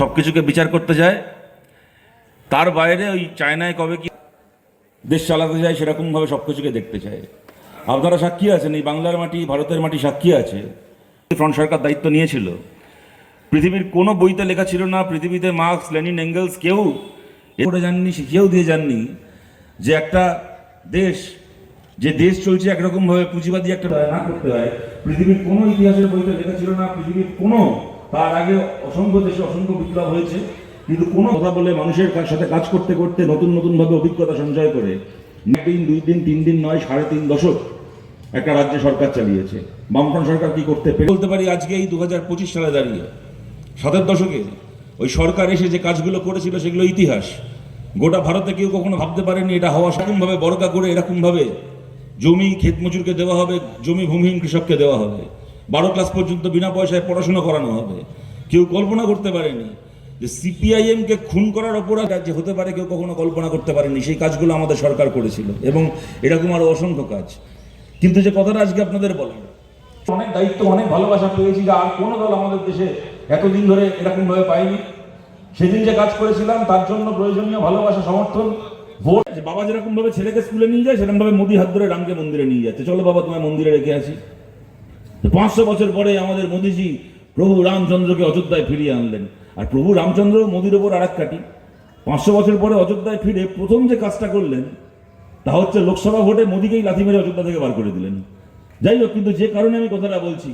সব কিছুকে বিচার করতে যায়। তার বাইরে ওই চায়নায় কবে কি দেশ চালাতে যায় সেরকমভাবে সব কিছুকে দেখতে চায়। আপনারা সাক্ষী আছেন, এই বাংলার মাটি, ভারতের মাটি সাক্ষী আছে। ফ্রন্ট সরকার দায়িত্ব নিয়েছিল। পৃথিবীর কোনো বইতে লেখা ছিল না, পৃথিবীতে মার্কস, লেনিন, এঙ্গেলস কেউ করে যাননি শিখিয়েও দিয়ে যাননি যে একটা দেশ, যে দেশ চলছে একরকমভাবে পুঁজিবাদী একটা না করতে হয়। পৃথিবীর কোনো ইতিহাসের বইতে লেখা ছিল না, পৃথিবীর কোনো তার আগে অসংখ্য দেশে অসংখ্য বিপ্লব হয়েছে। কিন্তু কোনো কথা বলে মানুষের সাথে কাজ করতে করতে নতুন নতুনভাবে অভিজ্ঞতা সঞ্চয় করে একদিন দুই দিন, তিন দিন নয়, সাড়ে তিন দশক একটা রাজ্য সরকার চালিয়েছে। বামফ্রন্ট সরকার কি করতে পেরে বলতে পারি আজকে এই দু হাজার পঁচিশ সালে দাঁড়িয়ে। সাতের দশকে ওই সরকার এসে যে কাজগুলো করেছিল সেগুলো ইতিহাস। গোটা ভারতে কেউ কখনো ভাবতে পারেনি এটা হওয়া সেরকমভাবে বড়কা করে এরকমভাবে জমি, ক্ষেত মজুরকে দেওয়া হবে, জমি ভূমিহীন কৃষককে দেওয়া হবে। বারো ক্লাস পর্যন্ত বিনা পয়সায় পড়াশোনা করানো হবে। কেউ কল্পনা করতে পারেনি যে সিপিআইএমকে খুন করার অপরাধ যে হতে পারে কেউ কখনো কল্পনা করতে পারেনি। সেই কাজগুলো আমাদের সরকার করেছিল এবং এরকম আরও অসংখ্য কাজ। কিন্তু যে কথাটা আজকে আপনাদের বলার, অনেক দায়িত্ব, অনেক ভালোবাসা পেয়েছি যা আর কোনো দল আমাদের দেশে এতদিন ধরে এরকম ভাবে পাইনি সেদিন যে কাজ করেছিলাম, তার জন্য প্রয়োজনীয় ভালোবাসা, সমর্থন, ভোট। বাবা যেরকম ভাবে ছেলেকে স্কুলে নিয়ে যায় সেরকম ভাবে মোদি হাত ধরে রামকে মন্দিরে নিয়ে যাচ্ছে। চলো বাবা, তোমায় মন্দিরে রেখে আসি। পাঁচশো বছর পরে আমাদের মোদিজি প্রভু রামচন্দ্রকে অযোধ্যায় ফিরিয়ে আনলেন। আর প্রভু রামচন্দ্র মোদির ওপর আর এক কাটি পাঁচশো বছর পরে অযোধ্যায় ফিরে প্রথম যে কাজটা করলেন, তা হচ্ছে লোকসভা ভোটে মোদিকেই লাথি মেরে অযোধ্যা থেকে বার করে দিলেন। যাই হোক, কিন্তু যে কারণে আমি কথাটা বলছি,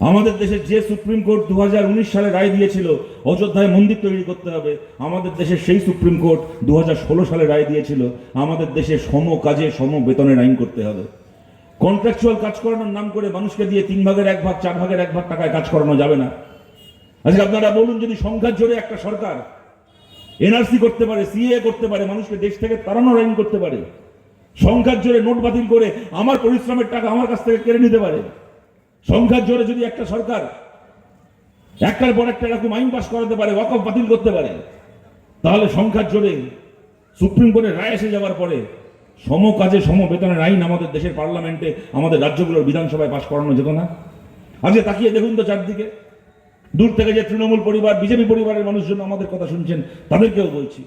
আমাদের দেশে যে সুপ্রিম কোর্ট দু হাজার উনিশ সালে রায় দিয়েছিল, অযোধ্যায় মন্দির তৈরি করতে হবে, আমাদের দেশের সেই সুপ্রিম কোর্ট দু হাজার ষোলো সালে রায় দিয়েছিল, আমাদের দেশে সম কাজে সম বেতনের আইন করতে হবে। কন্ট্রাকচুয়াল কাজ করানোর নাম করে মানুষকে দিয়ে তিন ভাগের এক ভাগ, চার ভাগের এক ভাগ টাকায় কাজ করানো যাবে না। আজকে আপনারা বলুন, যদি সংখ্যার জোরে একটা সরকার এনআরসি করতে পারে সিএ করতে পারে, মানুষকে দেশ থেকে তাড়ানোর আইন করতে পারে সংখ্যার জোরে নোট বাতিল করে আমার পরিশ্রমের টাকা আমার কাছ থেকে কেড়ে নিতে পারে সংখ্যার জোরে যদি একটা সরকার একটার পর একটা এরকম আইন পাস করাতে পারে, ওয়াকফ বাতিল করতে পারে, তাহলে সংখ্যার জোরে সুপ্রিম কোর্টের রায় এসে যাওয়ার পরে সম কাজে সম বেতনের আইন আমাদের দেশের পার্লামেন্টে, আমাদের রাজ্যগুলোর বিধানসভায় পাশ করানো যেত না। আজকে তাকিয়ে দেখুন তো চারদিকে। দূর থেকে যে তৃণমূল পরিবার, বিজেপি পরিবারের মানুষজন আমাদের কথা শুনছেন, তাদেরকেও বলছি।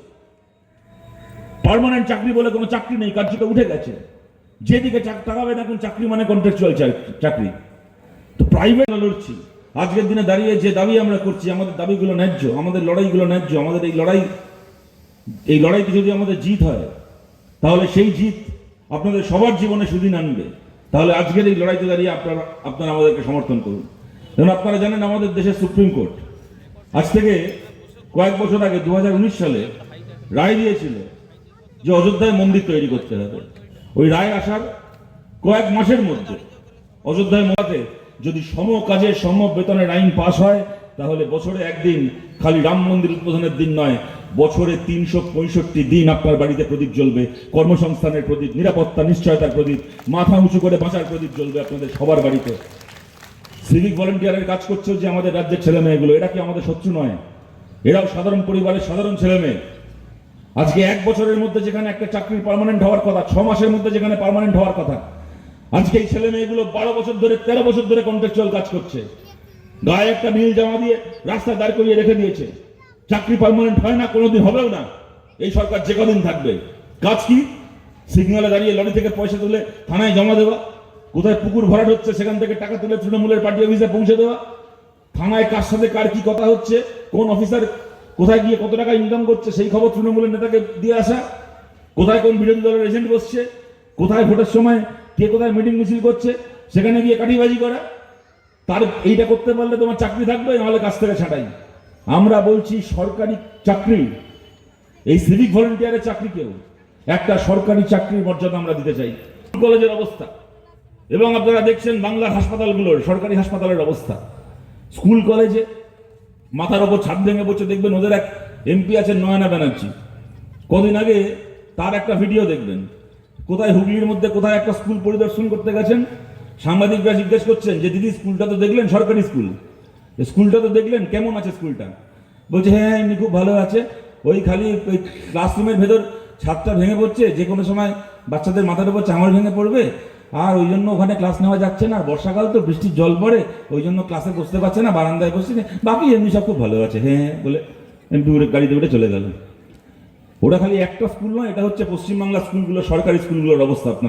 পার্মানেন্ট চাকরি বলে কোনো চাকরি নেই, কার্যত উঠে গেছে। যেদিকে তাকাবেন এখন, চাকরি মানে কন্ট্রাকচুয়াল চাকরি। তো প্রাইভেট লড়ছি। আজকের দিনে দাঁড়িয়ে যে দাবি আমরা করছি, আমাদের দাবিগুলো ন্যায্য, আমাদের লড়াইগুলো ন্যায্য, আমাদের এই লড়াই এই লড়াইতে যদি আমাদের জিত হয় তাহলে সেই জিত আপনাদের সবার জীবনে সুদিন আনবে। তাহলে আজকের এই লড়াইতে দাঁড়িয়ে আপনারা আপনারা আমাদেরকে সমর্থন করুন। যেমন আপনারা জানেন আমাদের দেশের সুপ্রিম কোর্ট। আজ থেকে কয়েক বছর আগে দু হাজার উনিশ সালে রায় দিয়েছিল যে অযোধ্যায় মন্দির তৈরি করতে হবে। ওই রায় আসার কয়েক মাসের মধ্যে অযোধ্যায় মহাতে যদি সম কাজে সম বেতনের আইন পাশ হয়, তাহলে বছরে একদিন খালি রাম মন্দির উদ্বোধনের দিন নয়, বছরে তিনশো পঁয়ষট্টি দিন আপনার বাড়িতে প্রদীপ জ্বলবে, কর্মসংস্থানের প্রদীপ, নিরাপত্তা, নিশ্চয়তার প্রদীপ, মাথা উঁচু করে বাঁচার প্রদীপ জ্বলবে আপনাদের সবার বাড়িতে। সিভিক ভলেন্টিয়ারের কাজ করছে যে আমাদের রাজ্যের ছেলে মেয়েগুলো, এরা কি আমাদের শত্রু নয়? এরাও সাধারণ পরিবারের সাধারণ ছেলে মেয়ে। আজকে এক বছরের মধ্যে যেখানে একটা চাকরির পারমানেন্ট হওয়ার কথা, ছ মাসের মধ্যে যেখানে পারমানেন্ট হওয়ার কথা আজকে এই ছেলে মেয়েগুলো বারো বছর ধরে, তেরো বছর ধরে কন্ট্রাকচুয়াল কাজ করছে। গায়ে একটা নীল জামা দিয়ে রাস্তা দাঁড় করিয়ে রেখে দিয়েছে। চাকরি পারমানেন্ট হয় না, কোনোদিন হবেও না। এই সরকার যে কদিন থাকবে। কাজ কি? সিগনালে দাঁড়িয়ে লরি থেকে পয়সা তুলে থানায় জমা দেওয়া। কোথায় পুকুর ভরাট হচ্ছে, সেখান থেকে টাকা তুলে তৃণমূলের পার্টি অফিসে পৌঁছে দেওয়া। থানায় কার সাথে কার কি কথা হচ্ছে, কোন অফিসার কোথায় গিয়ে কত টাকা ইনকাম করছে, সেই খবর তৃণমূলের নেতাকে দিয়ে আসা। কোথায় কোন বিরোধী দলের এজেন্ট বসছে, কোথায় ভোটের সময় কে কোথায় মিটিং মিছিল করছে, সেখানে গিয়ে কাঠিবাজি করা। তার এইটা করতে পারলে তোমার চাকরি থাকবে, নাহলে কাছ থেকে ছাটাই। আমরা বলছি সরকারি চাকরি, এই সিভিক ভলেন্টিয়ারের চাকরি কেউ? একটা সরকারি চাকরির মর্যাদা আমরা দিতে চাই। কলেজের অবস্থা। এবং আপনারা দেখছেন বাংলার হাসপাতালগুলোর সরকারি হাসপাতালের অবস্থা। স্কুল, কলেজে মাথার ওপর ছাদ ভেঙে পড়ছে, দেখবেন ওদের এক এমপি আছেন নয়না ব্যানার্জি। কদিন আগে তার একটা ভিডিও দেখবেন। কোথায় হুগলির মধ্যে কোথায় একটা স্কুল পরিদর্শন করতে গেছেন? সাংবাদিকরা জিজ্ঞেস করছেন যে, দিদি, স্কুলটা তো দেখলেন? সরকারি স্কুল? স্কুলটা তো দেখলেন? কেমন আছে স্কুলটা? বলছে হ্যাঁ, হ্যাঁ এমনি খুব ভালো আছে। ওই খালি ওই ক্লাসরুমের ভেতর ছাদটা ভেঙে পড়ছে। যে কোনো সময় বাচ্চাদের মাথার উপর চামড় ভেঙে পড়বে। আর ওই জন্য ওখানে ক্লাস নেওয়া যাচ্ছে না। বর্ষাকাল তো, বৃষ্টির জল পড়ে। ওই জন্য ক্লাসে বসতে পারছে না, বারান্দায় বসছে বাকি এমনি সব খুব ভালো আছে। হ্যাঁ, হ্যাঁ বলে এমপি গাড়িতে উঠে চলে গেল। ওটা খালি একটা স্কুল নয় এটা হচ্ছে পশ্চিমবাংলা স্কুলগুলো সরকারি স্কুলগুলোর অবস্থা আপনারা